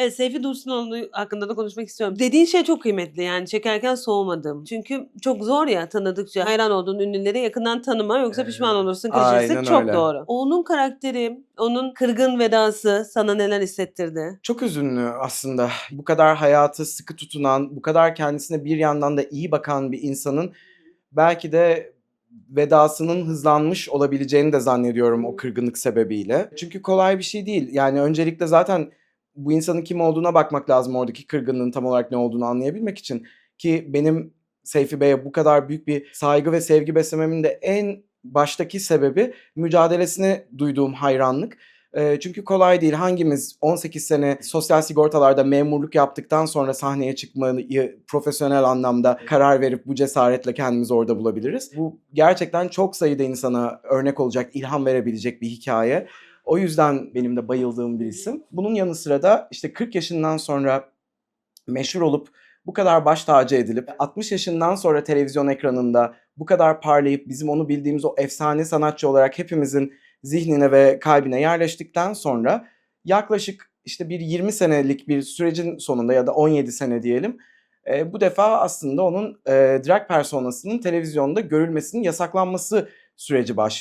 Evet Seyfi Dursunoğlu hakkında da konuşmak istiyorum. Dediğin şey çok kıymetli yani çekerken soğumadım. Çünkü çok zor ya tanıdıkça hayran olduğun ünlüleri yakından tanıma yoksa pişman olursun Aynen kaçırırsın çok öyle. doğru. Onun karakteri, onun kırgın vedası sana neler hissettirdi? Çok üzünlü aslında. Bu kadar hayatı sıkı tutunan, bu kadar kendisine bir yandan da iyi bakan bir insanın belki de vedasının hızlanmış olabileceğini de zannediyorum o kırgınlık sebebiyle. Çünkü kolay bir şey değil. Yani öncelikle zaten bu insanın kim olduğuna bakmak lazım oradaki kırgınlığın tam olarak ne olduğunu anlayabilmek için. Ki benim Seyfi Bey'e bu kadar büyük bir saygı ve sevgi beslememin de en baştaki sebebi mücadelesine duyduğum hayranlık. Eee, çünkü kolay değil. Hangimiz 18 sene sosyal sigortalarda memurluk yaptıktan sonra sahneye çıkmayı profesyonel anlamda karar verip bu cesaretle kendimizi orada bulabiliriz? Bu gerçekten çok sayıda insana örnek olacak, ilham verebilecek bir hikaye. O yüzden benim de bayıldığım bir isim. Bunun yanı sıra da işte 40 yaşından sonra meşhur olup bu kadar baş tacı edilip 60 yaşından sonra televizyon ekranında bu kadar parlayıp bizim onu bildiğimiz o efsane sanatçı olarak hepimizin zihnine ve kalbine yerleştikten sonra yaklaşık işte bir 20 senelik bir sürecin sonunda ya da 17 sene diyelim e, bu defa aslında onun e, drag personasının televizyonda görülmesinin yasaklanması süreci başlıyor.